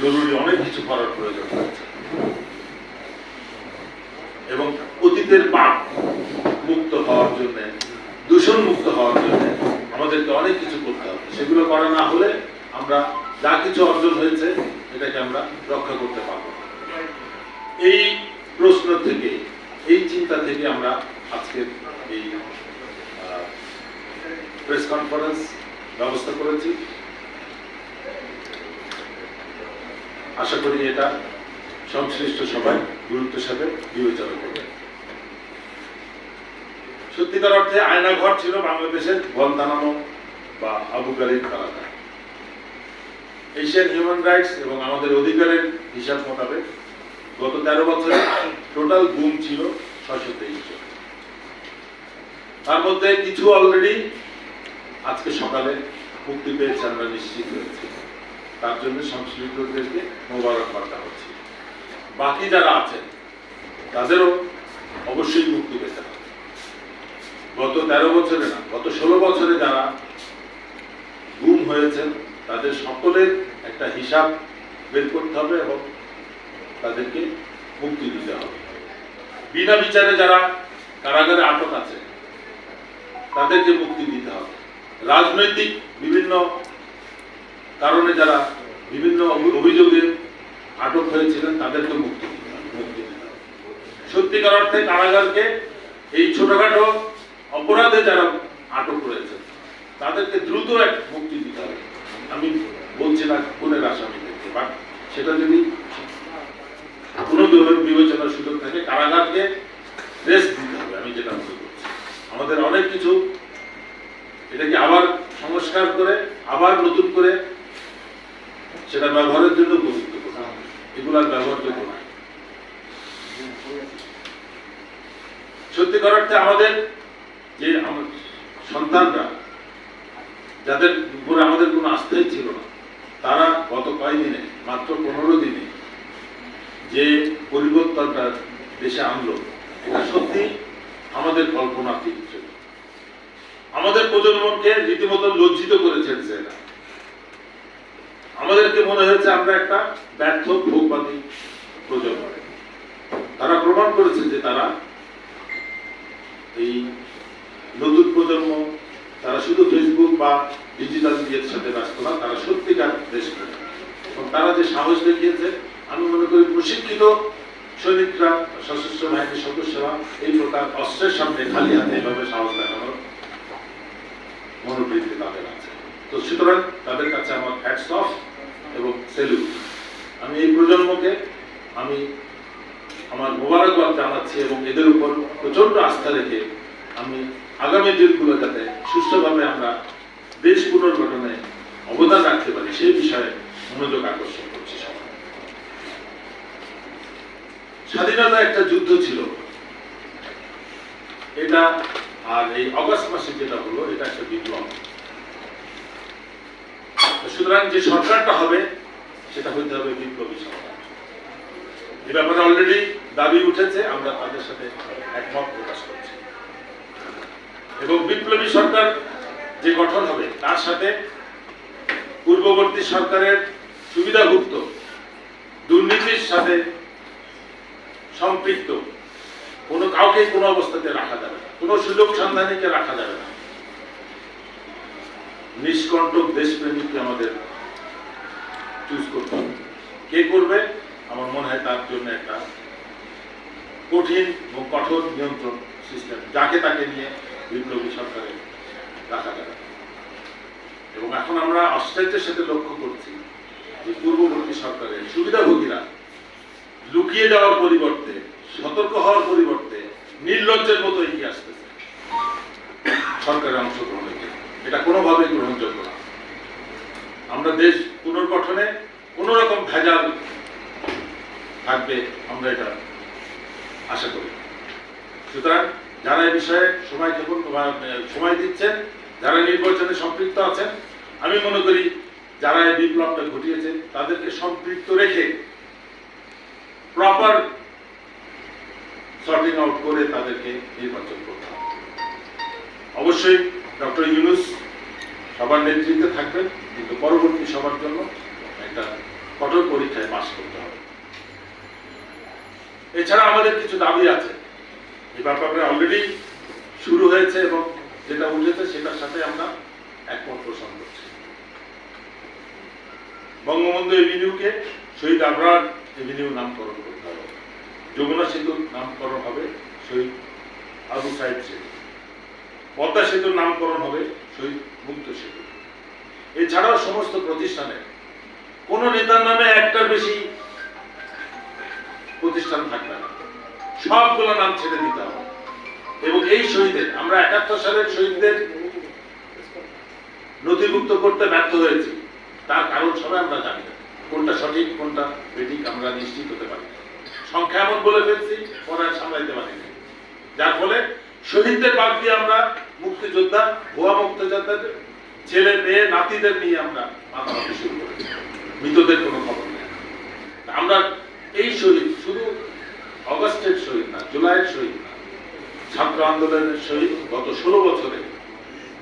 জরুরি অনেক কিছু করার প্রয়োজন। এবং অতীতের পাপ মুক্ত হওয়ার জন্য, দূষণ মুক্ত হওয়ার জন্য আমাদেরকে অনেক কিছু করতে হবে। সেগুলো করা না হলে আমরা যা কিছু অর্জন হয়েছে, এটাকে আমরা রক্ষা করতে পারব এই প্রশ্ন থেকে, এই চিন্তা থেকে আমরা আজকের এই প্রেস কনফারেন্স ব্যবস্থা করেছি। আশা করি এটা সংশ্লিষ্ট সবাই গুরুত্বের সাথে বিবেচনা করবে। সত্যিকার অর্থে আয়নাঘর ছিল বাংলাদেশের গলতানানো বা আবু গালিব কারাগার এশিয়ান হিউম্যান রাইটস এবং আমাদের অধিকারের হিসাব মোতাবেক গত তেরো বছরে টোটাল গুম ছিল ছয়শো তেইশ জন। তার মধ্যে কিছু অলরেডি আজকে সকালে মুক্তি পেয়েছে, আমরা নিশ্চিত হয়েছি। তার জন্য সংশ্লিষ্টদেরকে মোবারকবাদ হচ্ছে। বাকি যারা আছেন, তাদেরও অবশ্যই মুক্তি পেতে হবে। গত তেরো বছরে না, গত ষোলো বছরে যারা গুম হয়েছেন, তাদের সকলের একটা হিসাব বের করতে হবে এবং তাদেরকে মুক্তি দিতে হবে। বিনা বিচারে যারা কারাগারে আটক আছে, তাদেরকে মুক্তি দিতে হবে। রাজনৈতিক বিভিন্ন কারণে যারা বিভিন্ন অভিযোগে আটক হয়েছিলেন, তাদেরকে মুক্তি সত্যিকার অর্থে কারাগারকে এই ছোটখাটো অপরাধে যারা আটক রয়েছে, তাদেরকে দ্রুত এক মুক্তি দিতে হবে। আমি বলছি না খুনের আসামিদেরকে বাট সেটা যদি কোনো বিবে- বিবেচনার সুযোগ থাকে, কারাগারকে রেস্ট দিতে হবে, আমি যেটা মনে করছি। আমাদের অনেক কিছু এটাকে আবার সংস্কার করে আবার নতুন করে সেটা ব্যবহারের জন্য উপযুক্ত করতে হবে এগুলো আর ব্যবহারযোগ্য নয় সত্যিকার অর্থে আমাদের যে আমার সন্তানরা, যাদের উপরে আমাদের কোনো আস্থাই ছিল না, তারা গত কয়েকদিনে, মাত্র পনেরো দিনে যে পরিবর্তনটা দেশে আনলো, এটা সত্যি আমাদের কল্পনাতীত ছিল। আমাদের প্রজন্মকে রীতিমতো লজ্জিত করেছেন সেটা। আমাদেরকে মনে হয়েছে আমরা একটা ব্যর্থ, ভোগবাদী প্রজন্ম। তারা প্রমাণ করেছে যে তারা এই নতুন প্রজন্ম, তারা শুধু ফেসবুক বা ডিজিটাল মিডিয়ার সাথে ব্যস্ত না, তারা সত্যিকার দেশপ্রেমী এবং তারা যে সাহস দেখিয়েছে, আমি মনে করি প্রশিক্ষিত সৈনিকরা, সশস্ত্র বাহিনীর সদস্যরা এই প্রকার অস্ত্রের সামনে খালি হাতে এভাবে সাহস দেখানোর মনোবৃত্তি তাদের আছে। তো সুতরাং তাদের কাছে আমার হ্যাটস অফ এবং সেলুট আমি এই প্রজন্মকে, আমি আমার মোবারকবাদ জানাচ্ছি এবং এদের উপর প্রচণ্ড আস্থা রেখে আমি আগামী দিনগুলো যাতে সুস্থভাবে আমরা দেশ পুনর্গঠনে অবদান রাখতে পারি, সেই বিষয়ে মনোযোগ আকর্ষণ করছি স্বাধীনতা একটা যুদ্ধ ছিল। এটা আর এই অগস্ট মাসে যেটা হলো, এটা একটা বিপ্লব। সুতরাং যে সরকারটা হবে, সেটা হইতে হবে বিপ্লবী সরকার। এ ব্যাপারে অলরেডি দাবি উঠেছে, আমরা তাদের সাথে একমত প্রকাশ করছি। এবং বিপ্লবী সরকার যে গঠন হবে, তার সাথে পূর্ববর্তী সরকারের সুবিধাভুক্ত, দুর্নীতির সাথে সম্পৃক্ত, কোনো কাউকে কোনো অবস্থাতে রাখা যাবে না, কোনো সুযোগ সন্ধানীকে রাখা যাবে না। নিষ্কণ্টক দেশপ্রেমিককে আমাদের চুজ করতে কে করবে? আমার মনে হয় তার জন্য একটা কঠিন এবং কঠোর নিয়ন্ত্রণ সিস্টেম যাকে তাকে নিয়ে বিপ্লবী সরকারে রাখা যাবে এবং এখন আমরা আশ্চর্যের সাথে লক্ষ্য করছি যে পূর্ববর্তী সরকারের সুবিধাভোগীরা লুকিয়ে যাওয়ার পরিবর্তে, সতর্ক হওয়ার পরিবর্তে নির্লজ্জের মতো এগিয়ে আসতেছে। সরকারের অংশগ্রহণের ক্ষেত্রে। এটা কোনোভাবেই গ্রহণযোগ্য না। আমরা দেশ পুনর্গঠনে কোন রকম ভেজাল থাকবে আমরা এটা আশা করি। সুতরাং যারা এই বিষয়ে সময় ক্ষেপণ সময় দিচ্ছেন, যারা নির্বাচনে সম্পৃক্ত আছেন, আমি মনে করি যারা এই বিপ্লবটা ঘটিয়েছে, তাদেরকে সম্পৃক্ত রেখে প্রপার সর্টিং আউট করে তাদেরকে নির্বাচন করতে হবে। অবশ্যই ডক্টর ইউনুস সবার নেতৃত্বে থাকবেন, কিন্তু পরবর্তী সবার জন্য একটা কঠোর পরীক্ষায় পাশ করতে হবে। এছাড়া আমাদের কিছু দাবি আছে। এই ব্যাপারে অলরেডি শুরু হয়েছে এবং যেটা উঠেছে সেটার সাথে আমরা একমত পোষণ করছি। বঙ্গবন্ধু এভিনিউকে শহীদ আবরার এভিনিউ নামকরণ করতে হবে। যমুনা সেতুর নামকরণ হবে শহীদ আবু সাইদ সেতু। পদ্মা সেতুর নামকরণ হবে শহীদ মুক্ত সেতু। এছাড়াও সমস্ত প্রতিষ্ঠানে কোন নেতার নামে একটার বেশি প্রতিষ্ঠান থাকবে না। সবগুলো নাম ছেড়ে দিতে হবে এবং এই শহীদের, আমরা একাত্তর সালের শহীদদের নথিভুক্ত করতে ব্যর্থ হয়েছি। তার কারণ সবাই আমরা জানি না। কোনটা সঠিক, কোনটা বেঠিক, আমরা নিশ্চিত হতে পারি সংখ্যা এমন বলে ফেলছি, পরে সামলাইতে পারি যার ফলে শহীদদের বাদ দিয়ে আমরা মুক্তিযোদ্ধা, ভুয়া মুক্তিযোদ্ধাদের, ছেলে মেয়ে, নাতিদের নিয়ে আমরা মাতামাতি শুরু করেছি। মৃতদের কোনো খবর নেই। আমরা এই শহীদ শুধু জুলাইয়ের শহীদ। ছাত্র আন্দোলনের শহীদ গত ষোলো বছরে।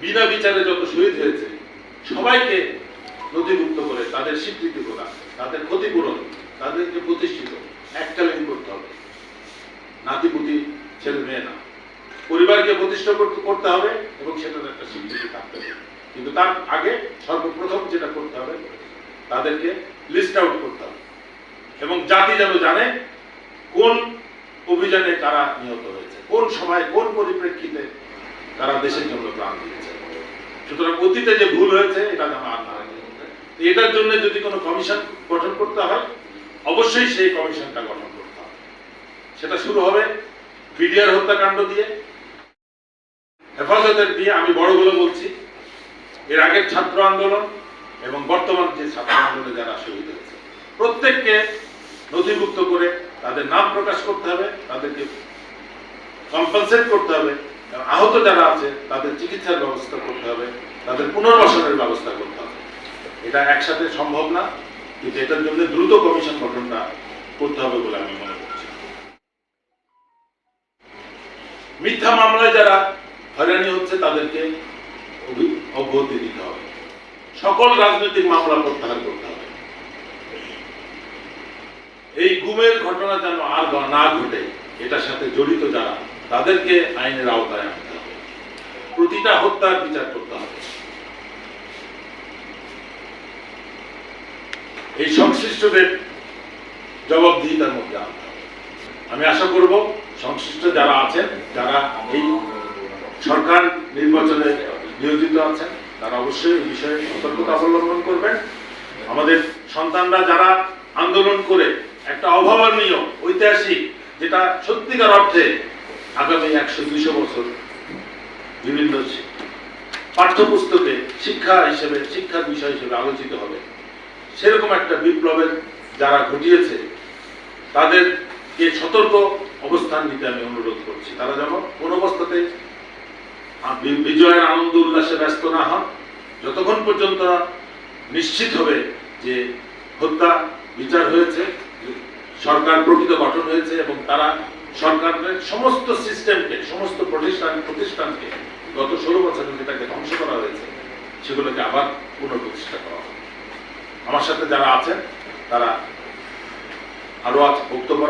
বিনা বিচারে যত শহীদ হয়েছে, সবাইকে নথিভুক্ত করে তাদের স্বীকৃতি করা তাদের ক্ষতিপূরণ, তাদেরকে প্রতিষ্ঠিত। এককালীন করতে হবে। নাতিপুতি ছেলে মেয়ে না। পরিবারকে প্রতিষ্ঠা করতে হবে এবং সেটার একটা স্বীকৃতি থাকতে হবে। কিন্তু তার আগে সর্বপ্রথম যেটা করতে হবে, তাদেরকে লিস্ট আউট করতে হবে। এবং জাতি যেন জানে কোন অভিযানে কারা নিহত হয়েছে? কোন সময়, কোন পরিপ্রেক্ষিতে তারা দেশের জন্য প্রাণ দিয়েছে? সুতরাং অতীতে যে ভুল হয়েছে, এটা যেন আর না এটার জন্য যদি কোনো কমিশন গঠন করতে হয়, অবশ্যই সেই কমিশনটা গঠন করতে হবে। সেটা শুরু হবে বিডিআর হত্যাকাণ্ড দিয়ে। হেফাজতের দিয়ে আমি বড়গুলো বলছি। এর আগের ছাত্র আন্দোলন এবং বর্তমান যে ছাত্র আন্দোলনে যারা শহীদ হয়েছে, প্রত্যেককে নথিভুক্ত করে তাদের নাম প্রকাশ করতে হবে, তাদেরকে কম্পেনসেট করতে হবে। আহত যারা আছে, তাদের চিকিৎসার ব্যবস্থা করতে হবে, তাদের পুনর্বাসনের ব্যবস্থা করতে হবে। এটা একসাথে সম্ভব না, কিন্তু এটার জন্য দ্রুত কমিশন গঠনটা করতে হবে বলে আমি মনে করছি। মিথ্যা মামলায় যারা হয়রানি হচ্ছে, তাদেরকে অব্যাহতি দিতে হবে। সকল রাজনৈতিক মামলা প্রত্যাহার করতে হবে এই গুমের ঘটনা যেন আর না ঘটে, এটার সাথে জড়িত যারা, তাদেরকে আইনের আওতায় আনতে হবে। প্রতিটা হত্যার বিচার করতে হবে। এই সংশ্লিষ্টদের জবাবদিহিতার মধ্যে আনতে হবে। আমি আশা করব সংশ্লিষ্ট যারা আছেন, যারা এই সরকার নির্বাচনে নিয়োজিত আছেন, তারা অবশ্যই এই বিষয়ে সতর্কতা অবলম্বন করবেন। আমাদের সন্তানরা যারা আন্দোলন করে একটা অভাবনীয়, ঐতিহাসিক, যেটা সত্যিকার অর্থে আগামী একশো দুইশো বছর বিভিন্ন পাঠ্যপুস্তকে শিক্ষা হিসেবে, শিক্ষার বিষয় হিসেবে আলোচিত হবে। সেরকম একটা বিপ্লবের যারা ঘটিয়েছে, তাদেরকে সতর্ক অবস্থান নিতে আমি অনুরোধ করছি। তারা যেন কোন অবস্থাতে বিজয়ের আনন্দ উল্লাসে ব্যস্ত না হন। যতক্ষণ পর্যন্ত নিশ্চিত হবে যে হত্যা বিচার হয়েছে সরকার প্রকৃত গঠন হয়েছে এবং তারা সরকারের সমস্ত সিস্টেমকে, সমস্ত প্রতিষ্ঠান, প্রতিষ্ঠানকে গত ষোলো বছরে যেটাকে ধ্বংস করা হয়েছে, সেগুলোকে আবার পুনঃপ্রতিষ্ঠা করা আমার সাথে যারা আছেন, তারা আরও আজ বক্তব্য